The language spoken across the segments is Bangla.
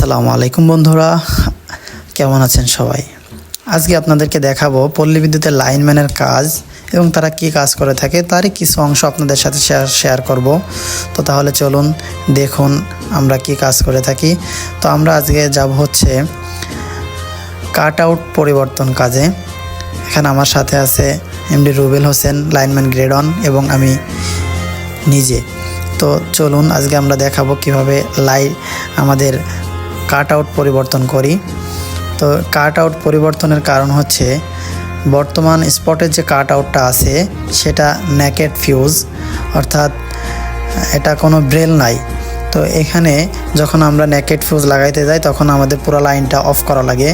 আসসালামু আলাইকুম বন্ধুরা। কেমন আছেন সবাই? আজকে আপনাদেরকে দেখাবো পল্লী বিদ্যুতের লাইনম্যানের কাজ এবং তারা কি কাজ করে থাকে, তারই কিছু অংশ আপনাদের সাথে শেয়ার শেয়ার করব। তো তাহলে চলুন দেখুন আমরা কি কাজ করে থাকি। তো আমরা আজকে যাব হচ্ছে কাট আউট পরিবর্তন কাজে। এখানে আমার সাথে আছে MD Rubel Hossain, lineman grade one এবং আমি নিজে। তো চলুন আজকে আমরা দেখাবো কীভাবে লাইট আমাদের কাট আউট পরিবর্তন করি। তো কাট আউট পরিবর্তনের কারণ হচ্ছে, বর্তমান স্পটের যে কাট আউটটা আছে, সেটা ন্যাকেট ফিউজ অর্থাৎ এটা কোনো ব্রেল নাই। তো এখানে যখন আমরা ন্যাকেট ফিউজ লাগাইতে যাই, তখন আমাদের পুরো লাইনটা অফ করা লাগে।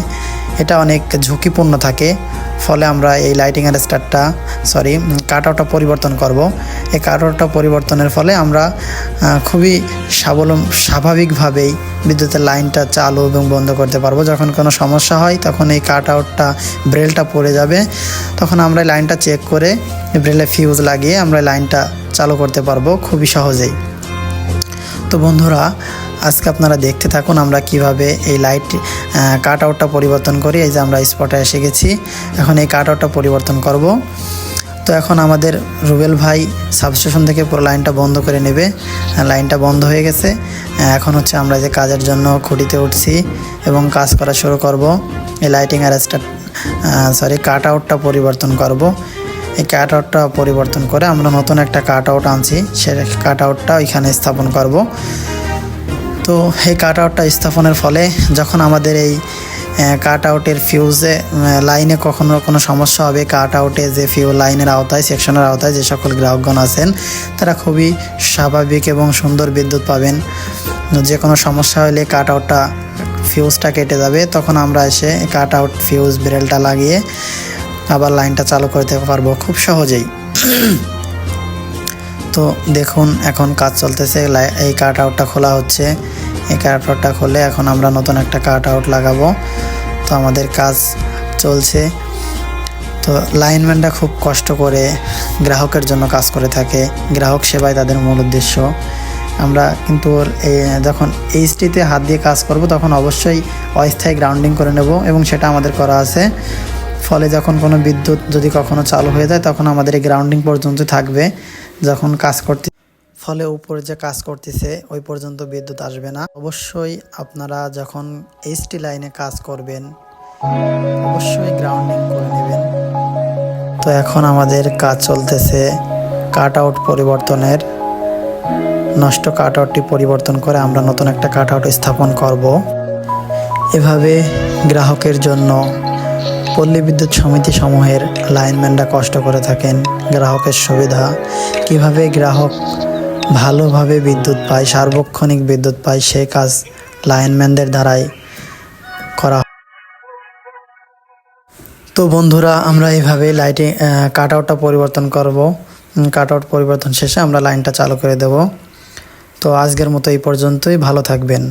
এটা অনেক ঝুঁকিপূর্ণ থাকে, ফলে আমরা এই লাইটিং অ্যারেস্টারটা সরি কাট আউটটা পরিবর্তন করব। এই আউটটা পরিবর্তনের ফলে আমরা খুবই স্বাবলম স্বাভাবিকভাবেই বিদ্যুতের লাইনটা চালু এবং বন্ধ করতে পারব। যখন কোনো সমস্যা হয়, তখন এই কাট আউটটা, ব্রেলটা পড়ে যাবে। তখন আমরা লাইনটা চেক করে ব্রেলে ফিউজ লাগিয়ে আমরা লাইনটা চালু করতে পারব খুবই সহজেই। তো বন্ধুরা, আজকে আপনারা দেখতে থাকুন আমরা কীভাবে এই লাইট কাট আউটটা পরিবর্তন করি। এই যে আমরা স্পটে এসে গেছি। এখন এই কাট আউটটা পরিবর্তন করব। তো এখন আমাদের রুবেল ভাই সাবস্টেশন থেকে পুরো লাইনটা বন্ধ করে নেবে। লাইনটা বন্ধ হয়ে গেছে। এখন হচ্ছে আমরা যে কাজের জন্য খুঁটিতে উঠছি এবং কাজ করা শুরু করব। এই লাইটিং অ্যারেস্টার সরি কাট আউটটা পরিবর্তন করব। এই কাট আউটটা পরিবর্তন করে আমরা নতুন একটা কাট আউট আনছি। সে কাট আউটটা ওইখানে স্থাপন করব। তো এই কাট আউটটা স্থাপনের ফলে যখন আমাদের এই কাট আউটের ফিউজে লাইনে কখনো কোনো সমস্যা হবে। কাট আউটে যে ফিউ লাইনের আওতায় সেকশনের আওতায় যে সকল গ্রাহকগণ আছেন, তারা খুবই স্বাভাবিক এবং সুন্দর বিদ্যুৎ পাবেন। যে কোনো সমস্যা হলে কাট আউটটা ফিউজটা কেটে যাবে। তখন আমরা এসে কাট আউট ফিউজ ব্রেলটা লাগিয়ে আবার লাইনটা চালু করতে পারব খুব সহজেই। তো দেখুন, এখন কাজ চলতেছে। এই কাট আউটটা খোলা হচ্ছে। এই আউটটা খুলে এখন আমরা নতুন একটা কাট আউট লাগাবো। তো আমাদের কাজ চলছে। তো লাইনম্যানরা খুব কষ্ট করে গ্রাহকের জন্য কাজ করে থাকে। গ্রাহক সেবাই তাদের মূল উদ্দেশ্য। আমরা কিন্তু যখন এইচটিতে হাত দিয়ে কাজ করব, তখন অবশ্যই অস্থায়ী গ্রাউন্ডিং করে নেব এবং সেটা আমাদের করা আছে। ফলে যখন কোনো বিদ্যুৎ যদি কখনো চালু হয়ে যায়, তখন আমাদের এই গ্রাউন্ডিং পর্যন্ত থাকবে। যখন কাজ করতে ফলে উপরে যে কাজ করতেছে, ওই পর্যন্ত বিদ্যুৎ আসবে না। অবশ্যই আপনারা যখন এইচটি লাইনে কাজ করবেন, অবশ্যই গ্রাউন্ডিং করে নেবেন। তো এখন আমাদের কাজ চলতেছে কাট আউট পরিবর্তনের। নষ্ট কাট আউটটি পরিবর্তন করে আমরা নতুন একটা কাট আউট স্থাপন করব। এভাবে গ্রাহকের জন্য পল্লী বিদ্যুৎ সমিতি সমূহের লাইনম্যানরা কষ্ট করে থাকেন। গ্রাহকের সুবিধা, কীভাবে গ্রাহক ভালোভাবে বিদ্যুৎ পায়, সার্বক্ষণিক বিদ্যুৎ পায় সে কাজ লাইনম্যানদের দ্বারাই করা। তো বন্ধুরা, আমরা এইভাবে লাইটিং কাট আউটটা পরিবর্তন করব। কাট আউট পরিবর্তন শেষে আমরা লাইনটা চালু করে দেব। তো আজকের মতো এই পর্যন্তই। ভালো থাকবেন।